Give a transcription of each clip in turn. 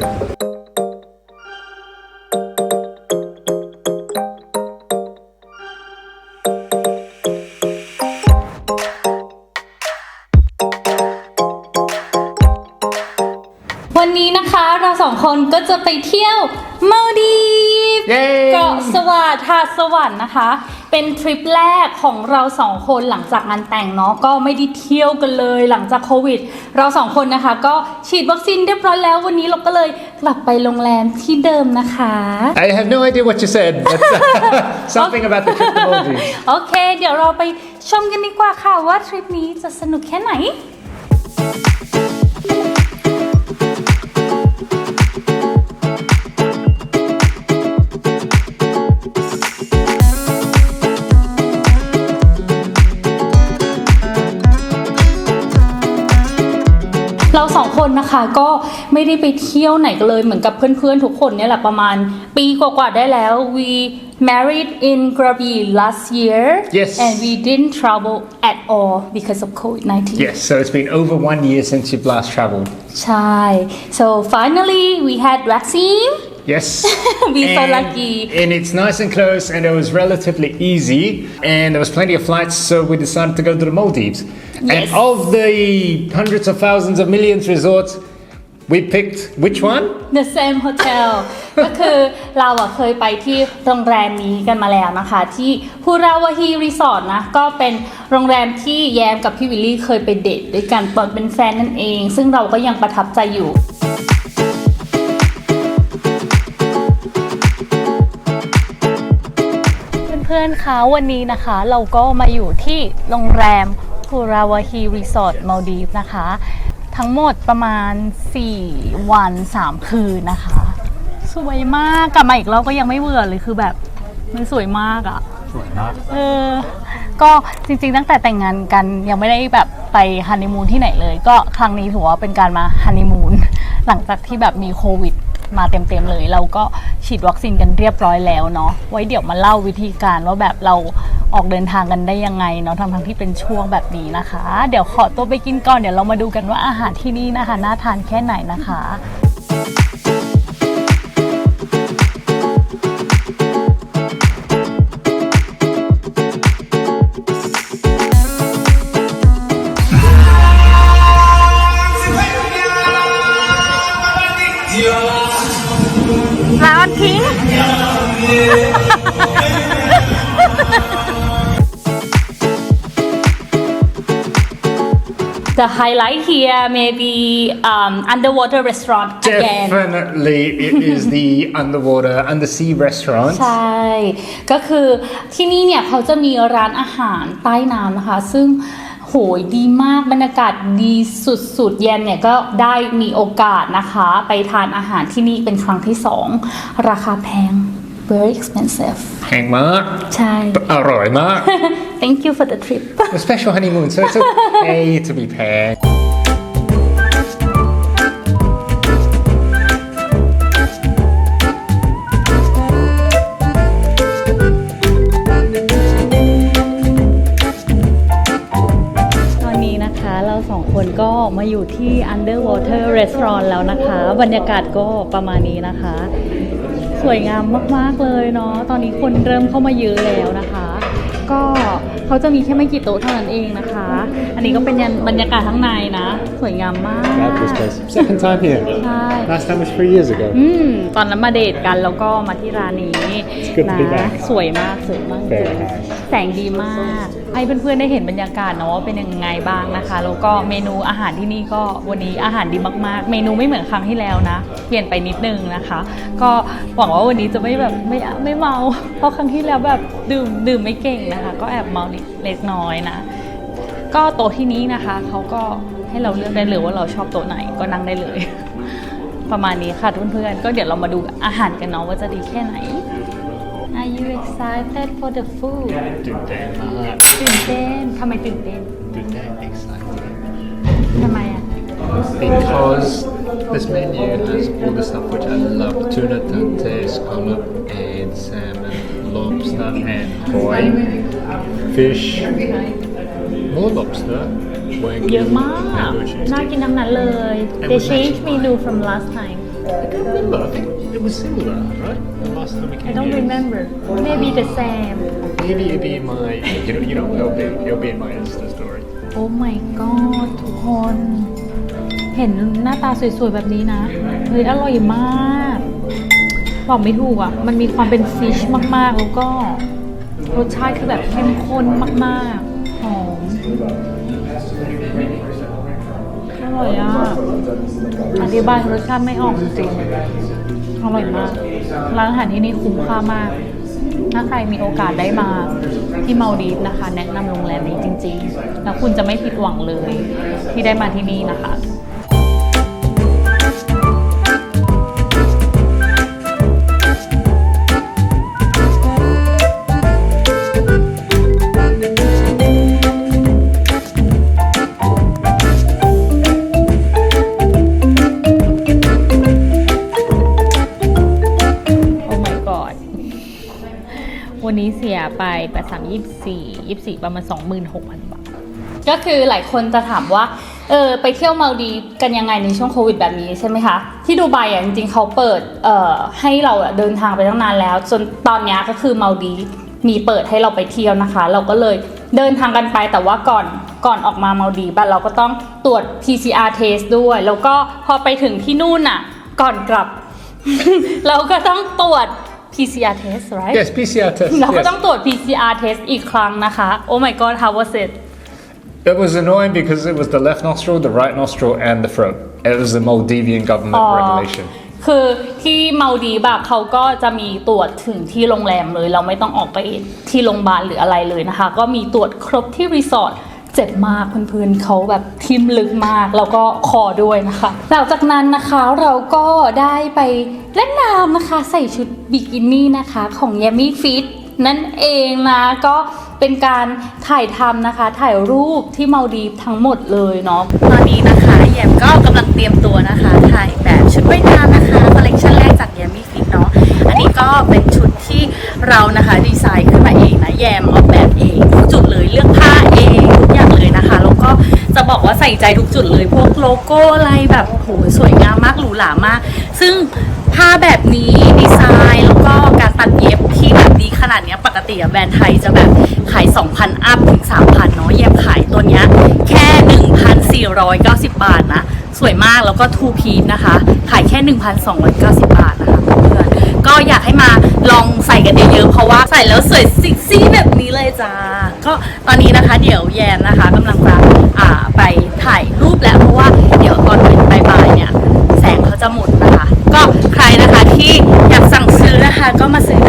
วันนี้นะคะเราสองคนก็จะไปเที่ยวมาดีฟเย้เกาะสวาทาสวรรค์นะคะ เป็นทริปแรกของเราสองคนหลังจากงานแต่งเนาะก็ไม่ได้เที่ยวกันเลยหลังจากโควิด เราสองคนนะคะ ก็ฉีดวัคซีนเรียบร้อยแล้ววันนี้เราก็เลยกลับไปโรงแรมที่เดิมนะคะ I have no idea what you said. But something about the trip to Maldives. โอเค เดี๋ยวเราไปชมกันดีกว่าค่ะว่าทริปนี้จะสนุกแค่ไหน เราสองคนนะคะก็ไม่ได้ไปเที่ยวไหนกันเลยเหมือนกับเพื่อนๆทุกคนเนี่ยแหละประมาณ ปีกว่าๆได้แล้ว we married in Krabi last year Yes. and we didn't travel at all because of COVID-19 Yes, so it's been over one year since you've last traveled. ใช่ so finally we had vaccine Yes. We so And- lucky. And it's nice and close, and it was relatively easy, and there was plenty of flights, so we decided to go to the Maldives. And Yes. of the hundreds of thousands of millions resorts, we picked which one? the same hotel ก็คือเราอะเคยไปที่โรงแรมนี้กันมาแล้วนะคะ ที่ฮูราวาฮีรีสอร์ทนะ ก็เป็นโรงแรมที่แยมกับพี่วิลลี่เคยไปเดทด้วยกันตอนเป็นแฟนนั่นเอง ซึ่งเราก็ยังประทับใจอยู่ พื่อนๆ คะวันนี้นะคะเราก็มาอยู่ที่โรงแรมฮูราวาฮีรีสอร์ทมาลดีฟนะคะ ทั้งหมดประมาณ 4 วัน 3 คืนนะคะ สวยมากกลับมาอีกรอบก็ยังไม่เบื่อเลยคือแบบมันสวยมากอะ่ะเออ ก็จริงๆ ตั้งแต่แต่งงานกันยังไม่ได้แบบไปฮันนีมูนที่ไหนเลย ก็ครั้งนี้ถือว่าเป็นการมาฮันนีมูนหลังจากที่แบบมีโควิด มาเต็มๆเลย เราก็ฉีดวัคซีนกันเรียบร้อยแล้วเนาะไว้เดี๋ยวมาเล่าวิธีการว่าแบบเราออกเดินทางกันได้ยังไงเนาะทั้งๆที่เป็นช่วงแบบนี้นะคะ เดี๋ยวขอตัวไปกินก่อนเดี๋ยวเรามาดูกันว่าอาหารที่นี่นะคะน่าทานแค่ไหนนะคะ The highlight here may be um, underwater restaurant again. Definitely, it is the underwater, undersea restaurant. ใช่ ก็คือที่นี่เนี่ยเขาจะมีร้านอาหารใต้น้ำนะคะ ซึ่งโหยดีมากบรรยากาศดีสุดๆเย็นเนี่ยก็ได้มีโอกาสนะคะ ไปทานอาหารที่นี่เป็นครั้งที่สองราคาแพง very expensive แพงมาก ใช่ อร่อยมาก thank you for the trip A special honeymoon, so it's okay to be paired. ตอนนี้นะคะเราสองคนก็มาอยู่ที่ Underwater Restaurant แล้วนะคะ บรรยากาศก็ประมาณนี้นะคะ สวยงามมาก ๆ เลยเนาะ ตอนนี้คนเริ่มเข้ามาเยอะแล้วนะคะ ก็ เขาจะมีแค่ไม่กี่โต๊ะเท่านั้นเองนะคะ อันนี้ก็เป็นบรรยากาศข้างในนะ สวยงามมาก Love this place. Second time here. ใช่ Last time was three years ago. อืม ตอนนั้นมาเดทกันแล้วก็มาที่ร้านนี้ good to นะ be back สวยมากสวยมากจริ Very ง nice แสงดีมาก ให้เพื่อนๆได้เห็นบรรยากาศเนาะว่าเป็นยังไงบ้างนะคะ แล้วก็เมนูอาหารที่นี่ก็วันนี้อาหารดีมากๆ เมนูไม่เหมือนครั้งที่แล้วนะ เปลี่ยนไปนิดนึงนะคะ ก็หวังว่าวันนี้จะไม่แบบไม่ไม่เมา เพราะครั้งที่แล้วแบบดื่มดื่มไม่เก่งนะคะ ก็แอบเมาเล็กน้อยนะ ก็โต๊ะที่นี้นะคะเขาก็ให้เราเลือกได้เลยว่าเราชอบโต๊ะไหนก็นั่งได้เลย ประมาณนี้ค่ะเพื่อนๆก็เดี๋ยวเรามาดูอาหารกันเนาะว่าจะดีแค่ไหน Are you excited for the food ตื่นเต้นมากตื่นเต้นทำไมตื่นเต้นตื่นเต้น excited ทำไมอะ because this menu has all the stuff which I love tuna tante scallop and salmon lobster and koi fish more lobster เยอะมาก mango cheese น่ากินทั้งนั้นเลย And They with changed extra menu from last time I can't remember. I think it was similar, right? The last time we came I don't here. remember maybe the same Maybe it'll be in my, you know, you know, it'll be, it'll be in my Insta story. โอ้ my god ทุกคน เห็นหน้าตาสวยๆ แบบนี้นะ เฮ้ย อร่อยมาก บอกไม่ถูกอะ มันมีความเป็นฟิชมากๆ แล้วก็ รสชาติคือแบบเข้มข้นมากๆ หอม อร่อยอะ อธิบายรสชาติไม่ออกจริงอร่อยมาก ร้านอาหารที่นี่คุ้มค่ามาก ถ้าใครมีโอกาสได้มาที่มาดีฟนะคะ แนะนำโรงแรมนี้จริง ๆ แล้วคุณจะไม่ผิดหวังเลย ที่ได้มาที่นี่นะคะ ยไปแปดสามยี่สี่ยี่สี่ประมาณสองหมื่นหกพันบาท ก็คือหลายคนจะถามว่า เออไปเที่ยวมาลดีกันยังไงในช่วงโควิดแบบนี้ใช่ไหมคะ ที่ดูไบอะจริงๆเขาเปิด เอ่อ ให้เราเดินทางไปตั้งนานแล้ว จนตอนนี้ก็คือมาลดีมีเปิดให้เราไปเที่ยวนะคะ เราก็เลยเดินทางกันไปแต่ว่าก่อนก่อนออกมามาลดีฟอะเราก็ต้องตรวจ PCR test ด้วย แล้วก็พอไปถึงที่นู่นอะ ก่อนกลับ เราก็ต้องตรวจ PCR test right Yes, PCR test. เราก็ yes. ต้องตรวจ PCR test อีกครั้งนะคะ Oh my god how was it It was annoying because it was the left nostril, the right nostril, and the throat. It was the Maldivian government อ๋อ regulation. คือที่เมาดีฟอะเขาก็จะมีตรวจถึงที่โรงแรมเลย เราไม่ต้องออกไปที่โรงพยาบาลหรืออะไรเลยนะคะ ก็มีตรวจครบที่รีสอร์ท เจ็บมากเพื่อนๆเขาแบบทิมลึกมากแล้วก็คอด้วยนะคะหลังจากนั้นนะคะเราก็ได้ไปเล่นน้ำนะคะ ใส่ชุดบิกินี่นะคะของย a มี่ฟิตนั่นเองนะก็เป็นการถ่ายทำนะคะ ถ่ายรูปที่เมาดีฟทั้งหมดเลยเนาะตอนนี้นะคะแยมก็กำลังเตรียมตัวนะคะ ถ่ายแบบชุดว่ายน้ำนะคะคอลเลคชันแรกจากแยมมี่ฟิตเนาะอันนี้ก็เป็นชุดที่เรานะคะดีไซน์ขึ้นมาเองนะแยมออก ส่ใจทุกจุดเลยพวกโลโก้อะไรแบบโหสวยงามมากหรูหรามาก ซึ่งผ้าแบบนี้ดีไซน์แล้วก็การตัดเย็บที่แบบดีขนาดนี้ปกติแบรนด์ไทยจะแบบขาย 2,000 อัพถึง 3,000 เนาะแยมขายตัวเนี้ยแค่ 1,490 บาทนะ สวยมากแล้วก็ทูพีซนะคะ ขายแค่ 1,290 บาทนะคะเพื่อนก็อยากให้มาลองใส่กันเยอะๆเพราะว่าใส่แล้วสวยซิกซี่แบบนี้เลยจ้าก็ตอนนี้นะคะเดี๋ยวแยมนะคะกำลังจะอ่าไปถ่าย รูปแล้วเพราะว่าเดี๋ยวตอนเป็นบ่ายๆเนี่ย แสงเขาจะหมดนะคะ ก็ใครนะคะที่อยากสั่งซื้อนะคะก็มาซื้อ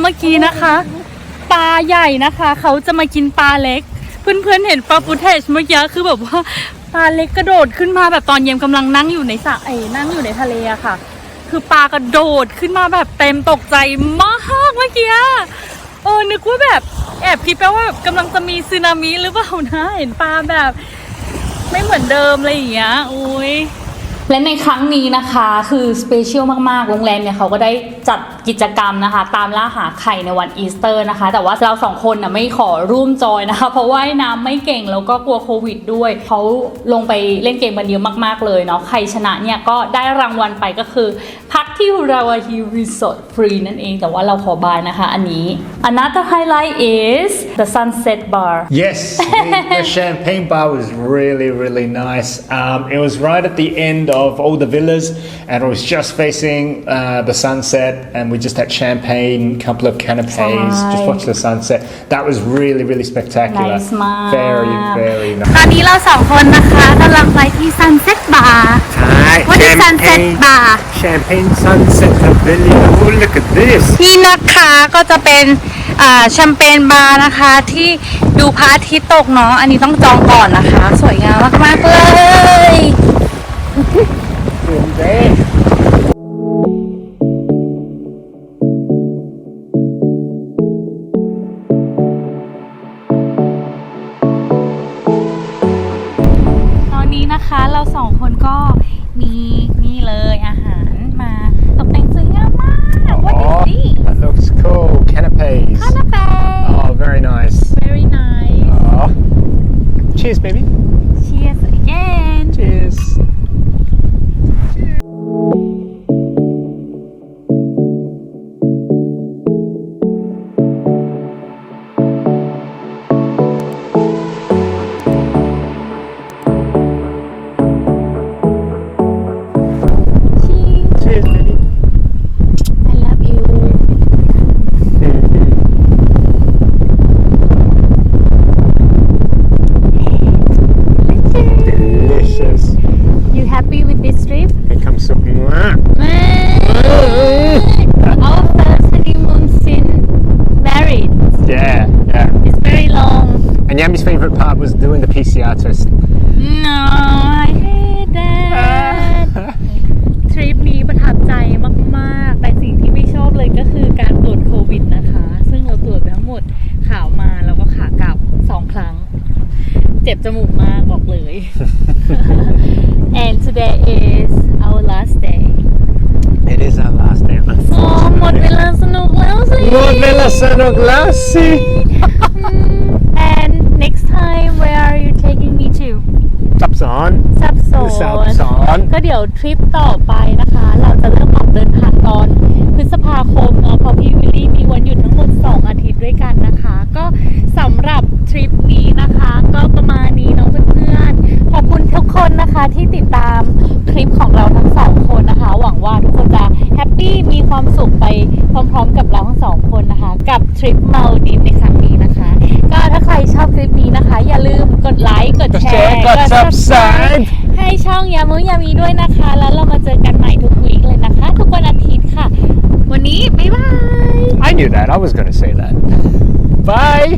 เมื่อกี้นะคะปลาใหญ่นะคะ เขาจะมากินปลาเล็ก เพื่อนๆเห็นปลาฟูเทจเมื่อกี้คือแบบว่าปลาเล็กกระโดดขึ้นมาแบบตอนเย็นกำลังนั่งอยู่ในสระไอ้นั่งอยู่ในทะเลอะค่ะ คือปลากระโดดขึ้นมาแบบเต็มตกใจมากเมื่อกี้เออนึกว่าแบบแอบคิดไปว่าแบบกำลังจะมีสึนามิหรือเปล่านะเห็นปลาแบบ ไม่เหมือนเดิมอะไรอย่างเงี้ยอุ้ย และในครั้งนี้นะคะคือสเปเชียลมากๆ โรงแรมเนี่ยเขาก็ได้จัดกิจกรรมนะคะ ตามล่าหาไข่ในวันอีสเตอร์นะคะ แต่ว่าเราสองคนนะไม่ขอร่วมจอยนะคะ เพราะว่ายน้ำไม่เก่งแล้วก็กลัวโควิดด้วย เขาลงไปเล่นเกมกันเยอะมากๆเลยเนาะใครชนะเนี่ยก็ได้รางวัลไปก็คือพักที่ราวาฮีรีสอร์ทฟรีนั่นเอง แต่ว่าเราขอบายนะคะอันนี้ another highlight is the sunset bar Yes, the, the champagne bar was really, really nice. Um, it was right at the end of all the villas, and it was just facing uh, the sunset. And we just had champagne, couple of canapes, just watch the sunset. That was really, really spectacular. Nice มาก Very, very ต nice. อนนี้เราสองคนนะคะกำลังไปที่ Sunset Bar ใช่ What is Sunset Bar Champagne Sunset Pavilion. Oh, look at this. นี่นะคะก็จะเป็นอ่าแชมเปญบาร์นะคะ ที่ดูพระอาทิตย์ตกเนาะอันนี้ต้องจองก่อนนะคะ สวยงามมาก Cheers, baby. Cheers again. Was doing the PCR test. No, I hate that. ทริปนี้ประทับใจมาก ๆ แต่สิ่งที่ไม่ชอบเลยก็คือการตรวจโควิดนะคะ ซึ่งเราตรวจไปทั้งหมดข่าวมาแล้วก็ขากลับสองครั้ง เจ็บจมูกมากบอกเลย and today is our last day It is our last day. โอ้หมดเวลาสนุกแล้วสิ Modella Sano Glassi. and next time where are you taking me to Taps on. ซับซ้อนซับซ้อนก็เดี๋ยวทริปต่อไปนะคะ เราจะเริ่มออกเดินทางตอนพฤษภาคมเนาะเพราะพี่วิลลี่มีวันหยุดทั้งหมด 2 อาทิตย์ด้วยกันนะคะ ก็สำหรับทริปนี้นะคะ ก็ประมาณนี้เน้องเพื่อนๆขอบคุณทุกคนนะคะที่ติดตามคลิปของเราทั้งสองคนนะคะ หวังว่าทุกคนจะแฮปปี้มีความสุขไปพร้อมๆ กับเราทั้งสองคนนะคะ กับทริปเมาดีฟในครั้งนี้นะคะก็ ถ้าใครชอบคลิปนี้นะคะ อย่าลืมกดไลค์กดแชร์กด subscribe ให้ช่องยามุยามีด้วยนะคะ แล้วเรามาเจอกันใหม่ทุกวีคเลยนะคะ ทุกวันอาทิตย์ค่ะ วันนี้บ๊ายบาย I knew that. I was going to say that. Bye.